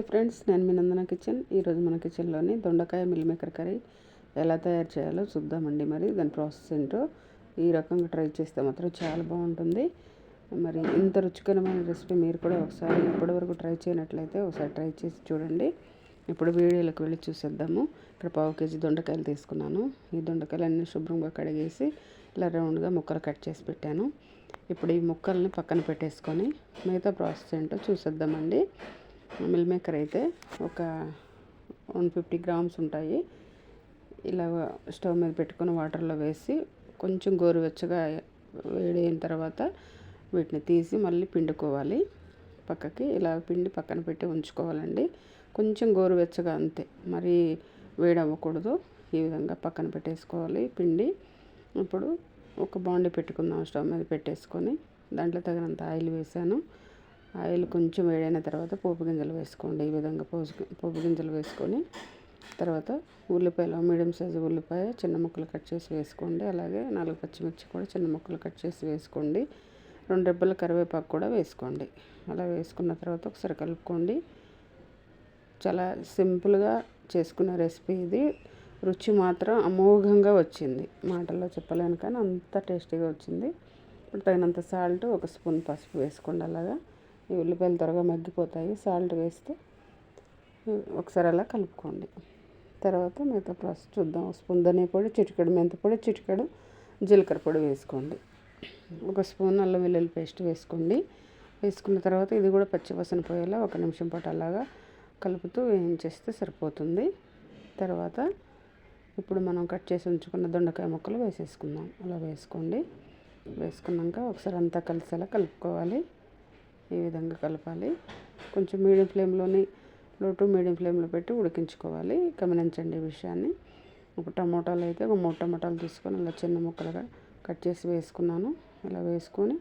నమస్తే ఫ్రెండ్స్ నేను మీ నందన కిచెన్. ఈరోజు మన కిచెన్లోని దొండకాయ మిల్ మేకర్ కర్రీ ఎలా తయారు చేయాలో చూద్దామండి మరి. దాని ప్రాసెస్ ఏంటో ఈ రకంగా ట్రై చేస్తే మాత్రం చాలా బాగుంటుంది. మరి ఇంత రుచికరమైన రెసిపీ మీరు కూడా ఒకసారి ఇప్పటివరకు ట్రై చేయనట్లయితే ఒకసారి ట్రై చేసి చూడండి. ఇప్పుడు వీడియోలోకి వెళ్ళి చూసేద్దాము. ఇక్కడ పావు కేజీ దొండకాయలు తీసుకున్నాను. ఈ దొండకాయలు అన్నీ శుభ్రంగా కడిగేసి ఇలా రౌండ్గా ముక్కలు కట్ చేసి పెట్టాను. ఇప్పుడు ఈ ముక్కల్ని పక్కన పెట్టేసుకొని మిగతా ప్రాసెస్ ఏంటో చూసేద్దామండి. మిల్ మేకర్ అయితే ఒక వన్ ఫిఫ్టీ గ్రామ్స్ ఉంటాయి. ఇలా స్టవ్ మీద పెట్టుకొని వాటర్లో వేసి కొంచెం గోరువెచ్చగా వేడి అయిన తర్వాత వీటిని తీసి మళ్ళీ పిండుకోవాలి. పక్కకి ఇలా పిండి పక్కన పెట్టి ఉంచుకోవాలండి. కొంచెం గోరువెచ్చగా అంతే. మరి వేడి అవ్వకూడదు ఈ విధంగా పక్కన పెట్టేసుకోవాలి పిండి. ఇప్పుడు ఒక బాండి పెట్టుకుందాం స్టవ్ మీద పెట్టేసుకొని. దాంట్లో తగినంత ఆయిల్ వేసాను. ఆయిల్ కొంచెం వేడైన తర్వాత పోపు గింజలు వేసుకోండి. ఈ విధంగా పోసు పోపు గింజలు వేసుకొని తర్వాత ఉల్లిపాయలు మీడియం సైజు ఉల్లిపాయ చిన్న ముక్కలు కట్ చేసి వేసుకోండి. అలాగే నాలుగు పచ్చిమిర్చి కూడా చిన్న ముక్కలు కట్ చేసి వేసుకోండి. రెండు రెబ్బల కరివేపాకు కూడా వేసుకోండి. అలా వేసుకున్న తర్వాత ఒకసారి కలుపుకోండి. చాలా సింపుల్గా చేసుకున్న రెసిపీ ఇది. రుచి మాత్రం అమోఘంగా వచ్చింది. మాటల్లో చెప్పలేను కానీ అంత టేస్టీగా వచ్చింది. ఇప్పుడు తగినంత సాల్ట్ ఒక స్పూన్ పసుపు వేసుకోండి. అలాగా ఈ ఉల్లిపాయలు త్వరగా మగ్గిపోతాయి. సాల్ట్ వేస్తే ఒకసారి అలా కలుపుకోండి. తర్వాత మిగతా ప్రాసెస్ చూద్దాం. స్పూన్ ధనియా పొడి చిటికెడు మెంతి పొడి చిటికెడు జీలకర్ర పొడి వేసుకోండి. ఒక స్పూన్ అల్లం వెల్లుల్లి పేస్ట్ వేసుకోండి. వేసుకున్న తర్వాత ఇది కూడా పచ్చివసన పోయేలా ఒక నిమిషం పాటు అలాగా కలుపుతూ వేయించేస్తే సరిపోతుంది. తర్వాత ఇప్పుడు మనం కట్ చేసి ఉంచుకున్న దొండకాయ ముక్కలు వేసేసుకుందాం. అలా వేసుకోండి. వేసుకున్నాక ఒకసారి అంతా కలిసేలా కలుపుకోవాలి. ఈ విధంగా కలపాలి. కొంచెం మీడియం ఫ్లేమ్లోని లో టు మీడియం ఫ్లేమ్లో పెట్టి ఉడికించుకోవాలి. గమనించండి ఈ విషయాన్ని. ఇప్పుడు టమోటాలు అయితే ఒక మూడు టమాటాలు తీసుకొని అలా చిన్న ముక్కలుగా కట్ చేసి వేసుకున్నాను. ఇలా వేసుకొని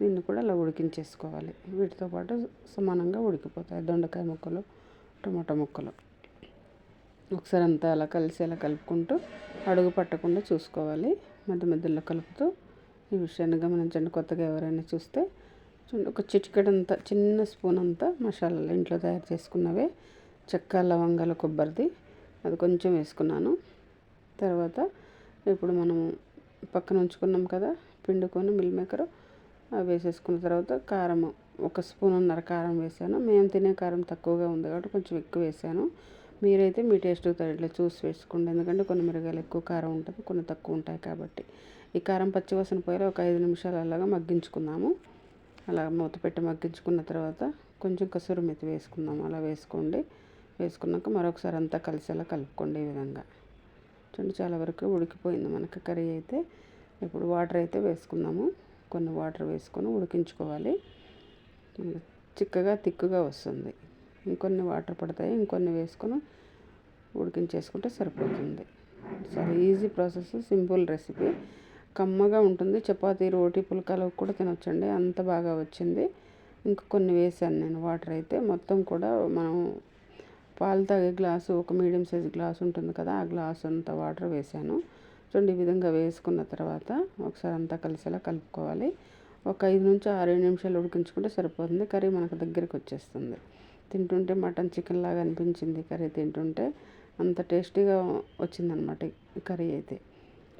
దీన్ని కూడా అలా ఉడికించేసుకోవాలి. వీటితో పాటు సమానంగా ఉడికిపోతాయి దొండకాయ ముక్కలు టమాటా ముక్కలు. ఒకసారి అంతా అలా కలిసి అలా కలుపుకుంటూ అడుగు పట్టకుండా చూసుకోవాలి. మధ్య మధ్యలో కలుపుతూ ఈ విషయాన్ని గమనించండి. కొత్తగా ఎవరైనా చూస్తే చూడండి ఒక చిటికెడంత చిన్న స్పూన్ అంతా మసాలాలు ఇంట్లో తయారు చేసుకున్నవే. చెక్క లవంగాల కొబ్బరిది అది కొంచెం వేసుకున్నాను. తర్వాత ఇప్పుడు మనం పక్కన ఉంచుకున్నాం కదా పిండుకొని మిల్ మేకర్ అవి వేసేసుకున్న తర్వాత కారం ఒక స్పూన్ ఉన్నర కారం వేసాను. మేము తినే కారం తక్కువగా ఉంది కాబట్టి కొంచెం ఎక్కువ వేసాను. మీరైతే మీ టేస్ట్ తగ్గట్లే చూసి వేసుకోండి. ఎందుకంటే కొన్ని మిరగాయలు ఎక్కువ కారం ఉంటుంది కొన్ని తక్కువ ఉంటాయి కాబట్టి. ఈ కారం పచ్చివాసన పోయేలా ఒక ఐదు నిమిషాలు అలాగా మగ్గించుకుందాము. అలా మూత పెట్టి మగ్గించుకున్న తర్వాత కొంచెం కసూరి మెతి వేసుకుందాం. అలా వేసుకోండి. వేసుకున్నాక మరొకసారి అంతా కలిసేలా కలుపుకోండి ఈ విధంగా. చూడండి చాలా వరకు ఉడికిపోయింది. మనకి కర్రీ అయితే ఇప్పుడు వాటర్ అయితే వేసుకుందాము. కొన్ని వాటర్ వేసుకొని ఉడికించుకోవాలి. చిక్కగా తిక్కుగా వస్తుంది. ఇంకొన్ని వాటర్ పడతాయి. ఇంకొన్ని వేసుకొని ఉడికించేసుకుంటే సరిపోతుంది. చాలా ఈజీ ప్రాసెస్ సింపుల్ రెసిపీ. కమ్మగా ఉంటుంది. చపాతీ రోటీ పుల్కాలకు కూడా తినొచ్చండి. అంత బాగా వచ్చింది. ఇంకా కొన్ని వేసాను నేను వాటర్ అయితే. మొత్తం కూడా మనం పాలు తాగే గ్లాసు ఒక మీడియం సైజ్ గ్లాస్ ఉంటుంది కదా ఆ గ్లాస్ అంత వాటర్ వేసాను. చూడండి ఈ విధంగా వేసుకున్న తర్వాత ఒకసారి అంతా కలిసేలా కలుపుకోవాలి. ఒక ఐదు నుంచి ఆరు నిమిషాలు ఉడికించుకుంటే సరిపోతుంది. కర్రీ మనకు దగ్గరికి వచ్చేస్తుంది. తింటుంటే మటన్ చికెన్ లాగా అనిపించింది. కర్రీ తింటుంటే అంత టేస్టీగా వచ్చిందనమాట కర్రీ అయితే.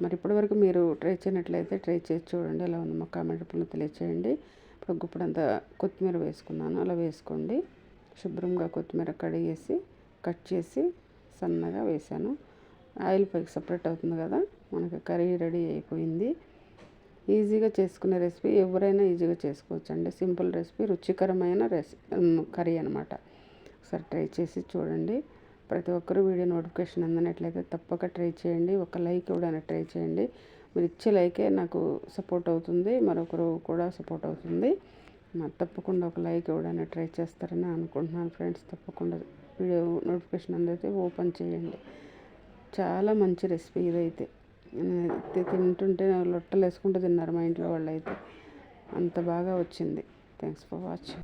మరి ఇప్పటివరకు మీరు ట్రై చేయనట్లయితే ట్రై చేసి చూడండి. ఎలా ఉంది మా కామెంట్ రూపంలో తెలియచేయండి. ఇప్పుడు గుప్పుడంతా కొత్తిమీర వేసుకున్నాను. అలా వేసుకోండి. శుభ్రంగా కొత్తిమీర కడిగేసి కట్ చేసి సన్నగా వేసాను ఆయిల్ పైకి సపరేట్ అవుతుంది కదా మనకి కర్రీ రెడీ అయిపోయింది. ఈజీగా చేసుకునే రెసిపీ ఎవరైనా ఈజీగా చేసుకోవచ్చు అండి సింపుల్ రెసిపీ రుచికరమైన రెసి కర్రీ అనమాట ఒకసారి ట్రై చేసి చూడండి. ప్రతి ఒక్కరూ వీడియో నోటిఫికేషన్ అందినట్లయితే తప్పక ట్రై చేయండి. ఒక లైక్ ఇవ్వడానికి ట్రై చేయండి. మీరు ఇచ్చే లైకే నాకు సపోర్ట్ అవుతుంది. మరొకరు కూడా సపోర్ట్ అవుతుంది. తప్పకుండా ఒక లైక్ ఇవ్వడానికి ట్రై చేస్తారని అనుకుంటున్నాను ఫ్రెండ్స్. తప్పకుండా వీడియో నోటిఫికేషన్ అందైతే ఓపెన్ చేయండి. చాలా మంచి రెసిపీ ఇదైతే. తింటుంటే లొట్టలు వేసుకుంటూ తిన్నారు మా ఇంట్లో వాళ్ళు అయితే అంత బాగా వచ్చింది. Thanks for watching.